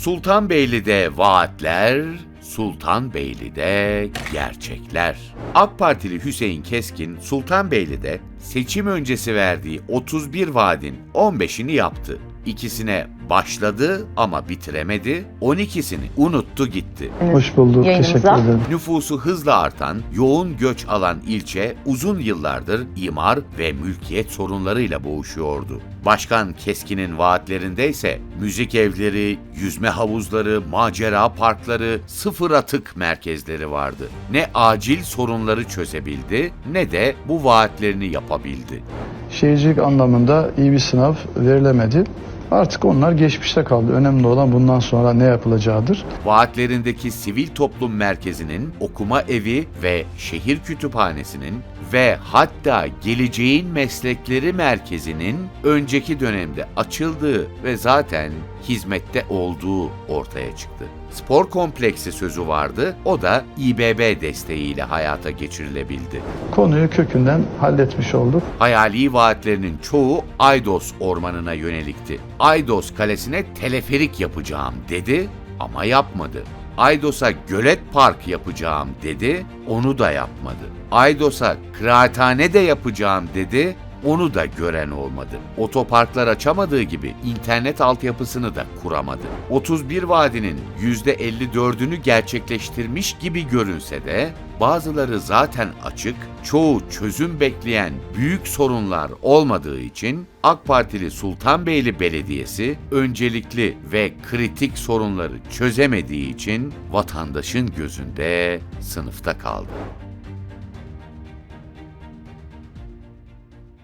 Sultanbeyli'de vaatler, Sultanbeyli'de gerçekler. AK Partili Hüseyin Keskin, Sultanbeyli'de seçim öncesi verdiği 31 vaadin 15'ini yaptı. İkisine başladı ama bitiremedi, 12'sini unuttu gitti. Hoş bulduk. Yayınımıza. Teşekkür ederim. Nüfusu hızla artan, yoğun göç alan ilçe uzun yıllardır imar ve mülkiyet sorunlarıyla boğuşuyordu. Başkan Keskin'in vaatlerinde ise müzik evleri, yüzme havuzları, macera parkları, sıfır atık merkezleri vardı. Ne acil sorunları çözebildi ne de bu vaatlerini yapabildi. Şehircilik anlamında iyi bir sınav verilemedi. Artık onlar geçmişte kaldı. Önemli olan bundan sonra ne yapılacağıdır. Vaatlerindeki sivil toplum merkezinin, okuma evi ve şehir kütüphanesinin ve hatta geleceğin meslekleri merkezinin önceki dönemde açıldığı ve zaten hizmette olduğu ortaya çıktı. Spor kompleksi sözü vardı, o da İBB desteğiyle hayata geçirilebildi. Konuyu kökünden halletmiş olduk. Hayali vaatlerinin çoğu Aydos ormanına yönelikti. Aydos kalesine teleferik yapacağım dedi ama yapmadı. Aydos'a gölet park yapacağım dedi, onu da yapmadı. Aydos'a kıraathane de yapacağım dedi, onu da gören olmadı. Otoparklar açamadığı gibi internet altyapısını da kuramadı. 31 vadinin %54'ünü gerçekleştirmiş gibi görünse de bazıları zaten açık, çoğu çözüm bekleyen büyük sorunlar olmadığı için AK Partili Sultanbeyli Belediyesi öncelikli ve kritik sorunları çözemediği için vatandaşın gözünde sınıfta kaldı.